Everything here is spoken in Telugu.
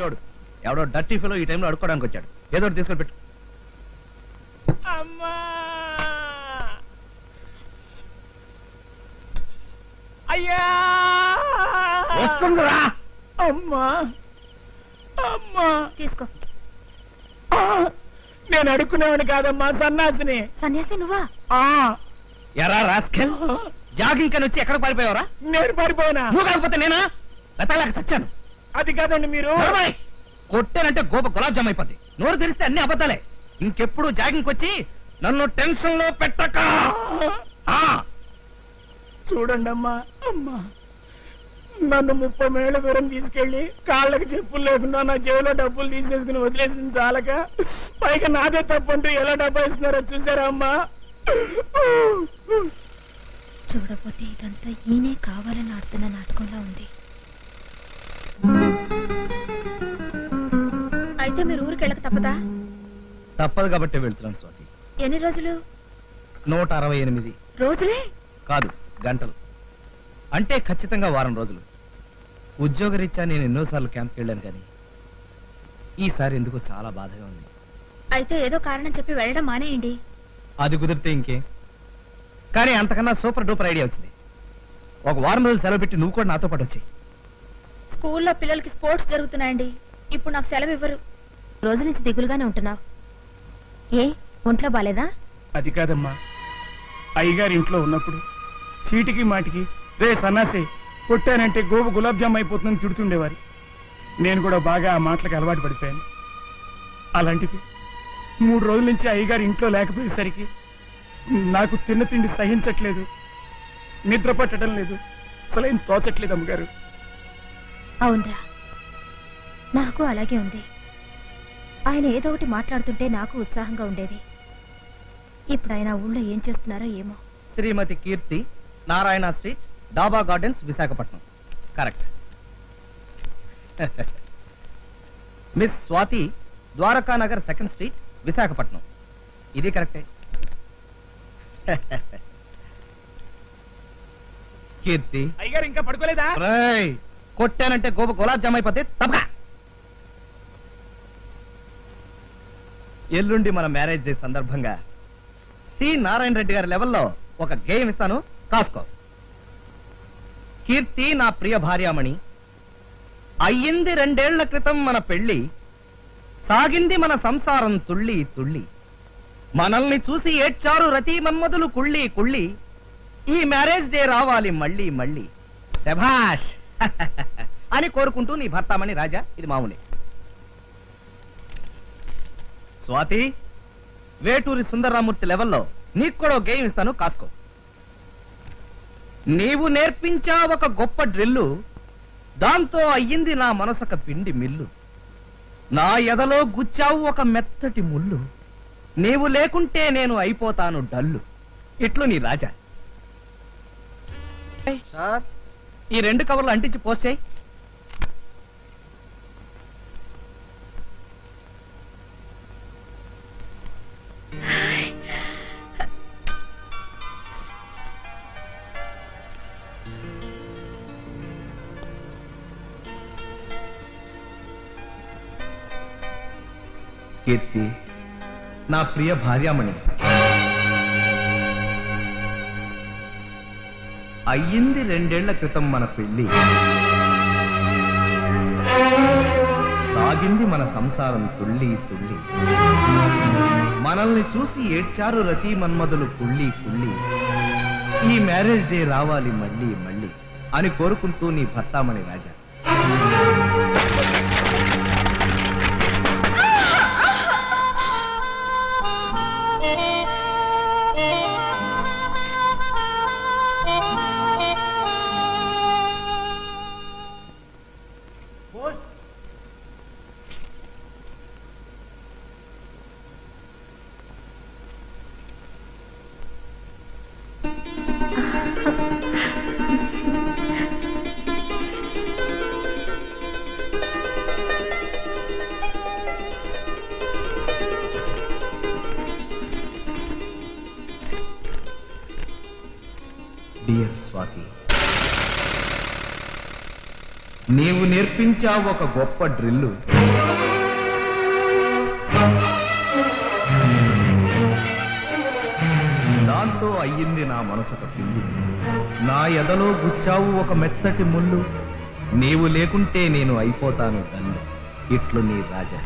చూడు. ఎవడో డర్టీ ఫిలో ఈ టైంలో అడుక్కోవడానికి వచ్చాడు. ఏదో ఒకటి తీసుకొని పెట్టు. అమ్మా! అయ్యా! వస్తుందిరా! అమ్మా! అమ్మా! తీసుకో. ఆ, నేను అడుక్కునేవాడిని కాదమ్మా సన్నాసిని. సన్యాసి నువ్వా? ఆ, ఎరా రాస్కెల్? జాగింగ్ కని వచ్చి ఎక్కడ పారిపోయావరా? నేను పారిపోయినా? నువ్వు కాకపోతే నేనా? వెతలేక చచ్చాను. అది కాదండి మీరు! కొట్టానంటే గోప గులాబ్ జామ్ అయిపోద్ది నోరు తెరిస్తే అన్ని అబద్ధాలే. ఇంకెప్పుడు జాగింగ్ వచ్చి నన్ను టెన్షన్లో పెట్టక. ఆ! చూడండి అమ్మా. అమ్మా నన్ను ముప్పై మేళ్ళ దూరం తీసుకెళ్ళి కాళ్ళకి చెప్పులు లేకుండా నా చెవిలో డబ్బులు తీసేసుకుని వదిలేసింది చాలక. పైగా నాదే తప్పంటూ ఎలా డబ్బా ఇస్తున్నారో చూసారా అమ్మా? చూడపోతే ఇదంతా ఈయనే కావాలని ఆడుతున్న నాటకంలా ఉంది. అయితే మీరు ఊరికి వెళ్ళక తప్పదా? తప్పదు కాబట్టి వెళ్తున్నాను స్వాతి. ఎన్ని రోజులు? నూట అరవై ఎనిమిది. రోజులే? కాదు గంటలు. అంటే ఖచ్చితంగా వారం రోజులు. ఉద్యోగరీత్యా నేను ఎన్నోసార్లు క్యాంప్కి వెళ్ళాను కానీ ఈసారి ఎందుకో చాలా బాధగా ఉంది. అయితే ఏదో కారణం చెప్పి వెళ్ళడం మానేయండి. అది కుదిరితే ఇంకే? కానీ అంతకన్నా సూపర్ డూపర్ ఐడియా వచ్చింది. ఒక వారం రోజులు సెలవు పెట్టి నువ్వు కూడా నాతో పాటు వచ్చాయి. స్కూల్లో పిల్లలకి స్పోర్ట్స్ జరుగుతున్నాయండి. ఇప్పుడు నాకు సెలవు ఇవ్వరు. రోజు నుంచి దిగులుగానే ఉంటున్నావు. ఏ ఒంట్లో బాలేదా? అది కాదమ్మా. అయ్యగారి ఇంట్లో ఉన్నప్పుడు చీటికి మాటికి రే సన్నాసి కొట్టానంటే గోబు గులాబ్ జామ్ అయిపోతుందని తిడుతుండేవారు. నేను కూడా బాగా ఆ మాటలకు అలవాటు పడిపోయాను. అలాంటిది మూడు రోజుల నుంచి అయ్యగారి ఇంట్లో లేకపోయేసరికి నాకు తిన్న తిండి సహించట్లేదు. నిద్ర పట్టడం లేదు. అసలేం తోచట్లేదు అమ్మగారు. అవునరా. నాకు అలాగే ఉంది. ఆయన ఏదో ఒకటి మాట్లాడుతుంటే నాకు ఉత్సాహంగా ఉండేది. ఇప్పుడు ఆయన ఊళ్ళో ఏం చేస్తున్నారో ఏమో. Shrimati Keerthi Narayana street Daba gardens Visakhapatnam. Correct. Miss Swathi Dwaraka Nagar second street Visakhapatnam. ఇది కరెక్టే. కీర్తి. అయ్యగారు ఇంకా పడుకోలేదా? కొట్టానంటే గోప గులాబ్ జామ్ అయిపోతే తప్పక. ఎల్లుండి మన మ్యారేజ్ డే సందర్భంగా సి నారాయణ రెడ్డి గారి లెవెల్లో ఒక గేమ్ ఇస్తాను. కాసుకో. కీర్తి నా ప్రియ భార్యామణి అయ్యింది రెండేళ్ళ క్రితం మన పెళ్ళి సాగింది మన సంసారం తుళ్ళి తుళ్ళి మనల్ని చూసి ఏడ్చారు రతి మన్మధులు కుళ్ళి కుళ్ళి ఈ మ్యారేజ్ డే రావాలి మళ్ళీ మళ్ళీ. శభాష్. అని కోరుకుంటూ నీ భర్తామణి రాజా ఇది మామూలే. స్వాతి వేటూరి సుందరరామూర్తి లెవెల్లో నీకు కూడా గేమ్ ఇస్తాను కాసుకో. నీవు నేర్పించా ఒక గొప్ప డ్రిల్లు దాంతో అయ్యింది నా మనసొక పిండి మిల్లు. నా ఎదలో గుచ్చావు ఒక మెత్తటి ముళ్ళు నీవు లేకుంటే నేను అయిపోతాను డల్లు. ఇట్లు నీ రాజా. ఈ రెండు కవర్లు అంటించి పోస్ట్ చేయి. కీర్తి నా ప్రియ భార్యామణి. అయ్యింది రెండేళ్ళ క్రితం మన పెళ్ళి సాగింది మన సంసారం తుళ్ళి తుళ్ళి. మనల్ని చూసి ఏడ్చారు రతి మన్మధులు కుళ్ళి కుళ్ళి. ఈ మ్యారేజ్ డే రావాలి మళ్ళీ మళ్ళీ అని కోరుకుంటూ నీ భర్తామణి రాజా. స్వాతి. నీవు నేర్పించావు ఒక గొప్ప డ్రిల్లు. దాంతో అయ్యింది నా మనసుక పిల్లి. నా ఎదలో గుచ్చావు ఒక మెత్తటి ముళ్ళు. నీవు లేకుంటే నేను అయిపోతాను తల్లి ఇట్లు నీ రాజా.